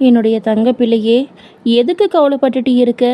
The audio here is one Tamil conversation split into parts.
என்னுடைய தங்க பிள்ளையே எதுக்கு கவலைப்பட்டுட்டு இருக்க?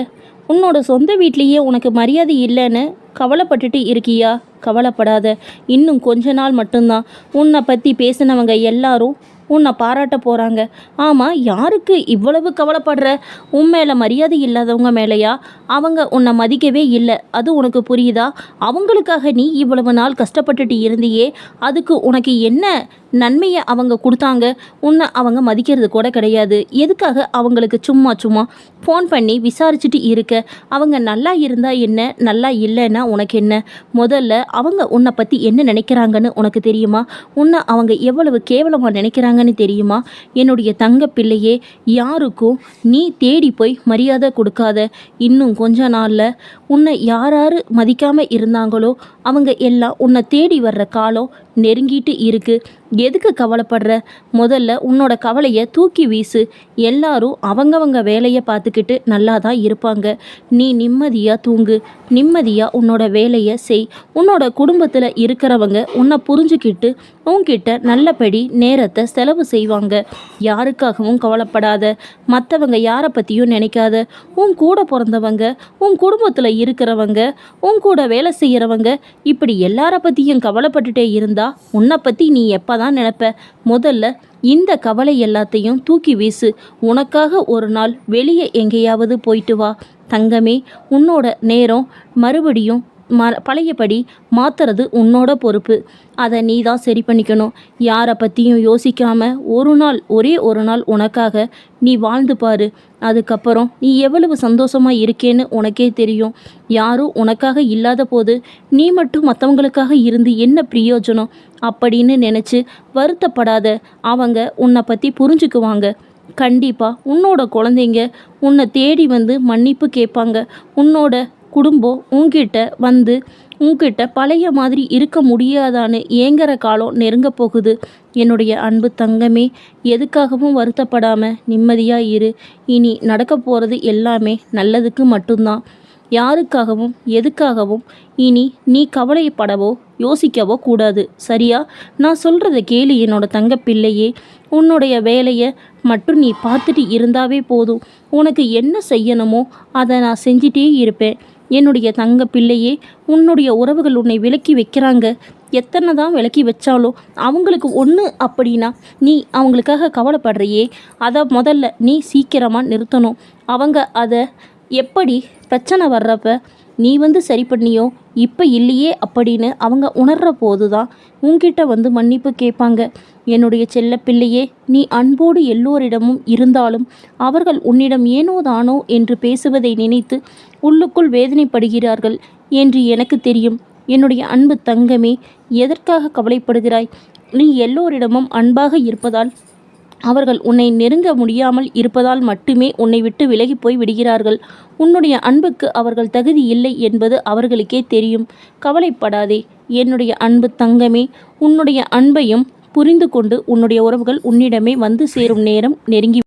உன்னோட சொந்த வீட்லேயே உனக்கு மரியாதை இல்லைன்னு கவலைப்பட்டுட்டு இருக்கியா? கவலைப்படாத. இன்னும் கொஞ்ச நாள் மட்டும்தான். உன்னை பற்றி பேசினவங்க எல்லாரும் உன்னை பாராட்ட போகிறாங்க ஆமாம் யாருக்கு இவ்வளவு கவலைப்படுற? உன் மேலே மரியாதை இல்லாதவங்க மேலேயா? அவங்க உன்னை மதிக்கவே இல்லை. அது உனக்கு புரியுதா? அவங்களுக்காக நீ இவ்வளவு நாள் கஷ்டப்பட்டுட்டு இருந்தியே அதுக்கு உனக்கு என்ன நன்மையை அவங்க கொடுத்தாங்க. உன்னை அவங்க மதிக்கிறது கூட கிடையாது. எதுக்காக அவங்களுக்கு சும்மா சும்மா ஃபோன் பண்ணி விசாரிச்சுட்டு இருக்க? அவங்க நல்லா இருந்தால் என்ன? நல்லா இல்லைன்னா உனக்கு என்ன? முதல்ல அவங்க உன்னை பற்றி என்ன நினைக்கிறாங்கன்னு உனக்கு தெரியுமா? உன்னை அவங்க எவ்வளவு கேவலமாக நினைக்கிறாங்கன்னு தெரியுமா? என்னுடைய தங்க பிள்ளையே யாருக்கும் நீ தேடி போய் மரியாதை கொடுக்காத. இன்னும் கொஞ்ச நாளில் உன்னை யார் யார் மதிக்காமல் இருந்தாங்களோ அவங்க எல்லாம் உன்னை தேடி வர்ற காலம் நெருங்கிட்டு இருக்கு. எதுக்கு கவலைப்படுற? முதல்ல உன்னோட கவலையை தூக்கி வீசு. எல்லாரும் அவங்கவங்க வேலையை பார்த்துக்கிட்டு நல்லா தான் இருப்பாங்க. நீ நிம்மதியாக தூங்கு. நிம்மதியாக உன்னோட வேலையை செய். உன்னோட குடும்பத்தில் இருக்கிறவங்க உன்னை புரிஞ்சுக்கிட்டு உன்கிட்ட நல்லபடி நேரத்தை செலவு செய்வாங்க. யாருக்காகவும் கவலைப்படாத. மற்றவங்க யாரை பற்றியும் நினைக்காத. உன் கூட பிறந்தவங்க உன் குடும்பத்தில் இருக்கிறவங்க உன் கூட வேலை செய்கிறவங்க இப்படி எல்லார பற்றியும் கவலைப்பட்டுட்டே இருந்தால் உன்னை பற்றி நீ எப்போ தான் நினப்ப. முதல்ல இந்த கவலை எல்லாத்தையும் தூக்கி வீசு. உனக்காக ஒரு நாள் வெளியே எங்கேயாவது போயிட்டு வா. தங்கமே உன்னோட நேரம் மறுபடியும் ம பழையபடி மாற்றுறது உன்னோட பொறுப்பு. அதை நீ தான் சரி பண்ணிக்கணும். யாரை பற்றியும் யோசிக்காமல் ஒரு நாள் ஒரே ஒரு நாள் உனக்காக நீ வாழ்ந்து பாரு. அதுக்கப்புறம் நீ எவ்வளவு சந்தோஷமாக இருக்கேன்னு உனக்கே தெரியும். யாரும் உனக்காக இல்லாத போது நீ மட்டும் மற்றவங்களுக்காக இருந்து என்ன பிரயோஜனம்? அப்படின்னு நினச்சி வருத்தப்படாத. அவங்க உன்னை பற்றி புரிஞ்சுக்குவாங்க. கண்டிப்பாக உன்னோட குழந்தைங்க உன்னை தேடி வந்து மன்னிப்பு கேட்பாங்க. உன்னோட குடும்பம் உங்ககிட்ட வந்து உங்ககிட்ட பழைய மாதிரி இருக்க முடியாதான்னு ஏங்குற காலம் நெருங்க போகுது. என்னுடைய அன்பு தங்கமே எதுக்காகவும் வருத்தப்படாமல் நிம்மதியாக இரு. இனி நடக்க போகிறது எல்லாமே நல்லதுக்கு மட்டும்தான். யாருக்காகவும் எதுக்காகவும் இனி நீ கவலைப்படவோ யோசிக்கவோ கூடாது. சரியா? நான் சொல்கிறத கேளு என்னோட தங்க பிள்ளையே உன்னுடைய வேலையை மட்டும் நீ பார்த்துட்டு இருந்தாவே போதும். உனக்கு என்ன செய்யணுமோ அதை நான் செஞ்சிட்டே இருப்பேன். என்னுடைய தங்க பிள்ளையே உன்னுடைய உறவுகள் உன்னை விலக்கி வைக்கிறாங்க. எத்தனை தான் விலக்கி வச்சாலும் அவங்களுக்கு ஒன்று அப்படின்னா நீ அவங்களுக்காக கவலைப்படுறியே. அதை முதல்ல நீ சீக்கிரமாக நிறுத்தணும். அவங்க அதை எப்படி பிரச்சனை வர்றப்ப நீ வந்து சரி பண்ணியோ இப்போ இல்லையே அப்படின்னு அவங்க உணர்கிற போது தான் உங்ககிட்ட வந்து மன்னிப்பு கேட்பாங்க. என்னுடைய செல்ல பிள்ளையே நீ அன்போடு எல்லோரிடமும் இருந்தாலும் அவர்கள் உன்னிடம் ஏனோ தானோ என்று பேசுவதை நினைத்து உள்ளுக்குள் வேதனைப்படுகிறார்கள் என்று எனக்கு தெரியும். என்னுடைய அன்பு தங்கமே எதற்காக கவலைப்படுகிறாய்? நீ எல்லோரிடமும் அன்பாக இருப்பதால் அவர்கள் உன்னை நெருங்க முடியாமல் இருப்பதால் மட்டுமே உன்னை விட்டு விலகி போய் விடுகிறார்கள். உன்னுடைய அன்புக்கு அவர்கள் தகுதி இல்லை என்பது அவர்களுக்கே தெரியும். கவலைப்படாதே என்னுடைய அன்பு தங்கமே. உன்னுடைய அன்பையும் புரிந்து கொண்டு உன்னுடைய உறவுகள் உன்னிடமே வந்து சேரும் நேரம் நெருங்கி